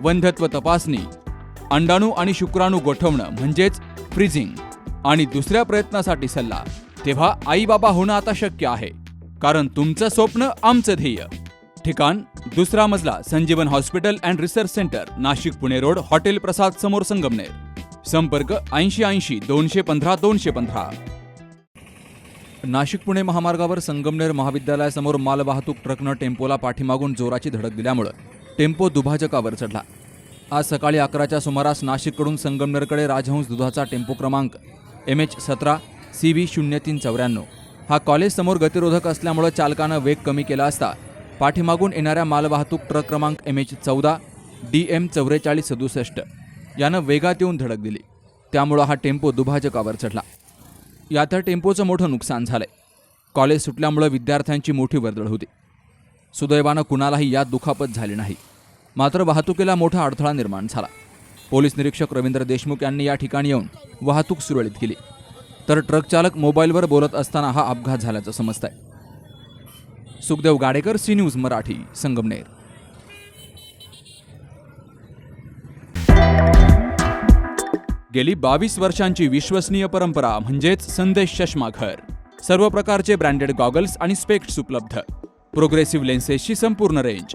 वंध्यत्व तपासणी अंडाणू आणि शुक्राणू गोठवणं म्हणजेच फ्रीजिंग आणि दुसऱ्या प्रयत्नासाठी सल्ला. तेव्हा आई बाबा होणं आता शक्य आहे कारण तुमचं स्वप्न आमचं ध्येय. ठिकाण दुसरा मजला Sanjeevan hospital and research centre Nashik Pune road hotel Prasad समोर संगमनेर. संपर्क ऐंशी ऐंशी दोनशे पंधरा दोनशे पंधरा. नाशिक पुणे महामार्गावर संगमनेर महाविद्यालयासमोर मालवाहतूक ट्रकनं टेम्पोला पाठीमागून जोराची धडक दिल्यामुळं टेम्पो दुभाजकावर चढला. आज सकाळी अकराच्या सुमारास नाशिककडून संगमनेरकडे राजहंस दुधाचा टेम्पो क्रमांक एम एच सतरा सी व्ही शून्य तीन चौऱ्याण्णव. हा कॉलेजसमोर गतिरोधक असल्यामुळं चालकानं वेग कमी केला असता पाठीमागून येणाऱ्या मालवाहतूक ट्रक क्रमांक एम एच चौदा डी एम चौवेचाळीस सदुसष्ट यानं वेगात येऊन धडक दिली. त्यामुळं हा टेम्पो दुभाजकावर चढला. या टेम्पोचं मोठं नुकसान झालंय. कॉलेज सुटल्यामुळं विद्यार्थ्यांची मोठी वर्दळ होती. सुदैवानं कुणालाही यात दुखापत झाली नाही. मात्र वाहतुकीला मोठा अडथळा निर्माण झाला. पोलीस निरीक्षक रवींद्र देशमुख यांनी या ठिकाणी येऊन वाहतूक सुरळीत केली. तर ट्रक चालक मोबाईलवर बोलत असताना हा अपघात झाल्याचं समजत आहे सुखदेव गाडेकर सी न्यूज मराठी संगमनेर. गेली बावीस वर्षांची विश्वसनीय परंपरा म्हणजेच संदेश चष्मा घर. सर्व प्रकारचे ब्रँडेड गॉगल्स आणि स्पेक्ट्स उपलब्ध. प्रोग्रेसिव्ह लेन्सेसची संपूर्ण रेंज.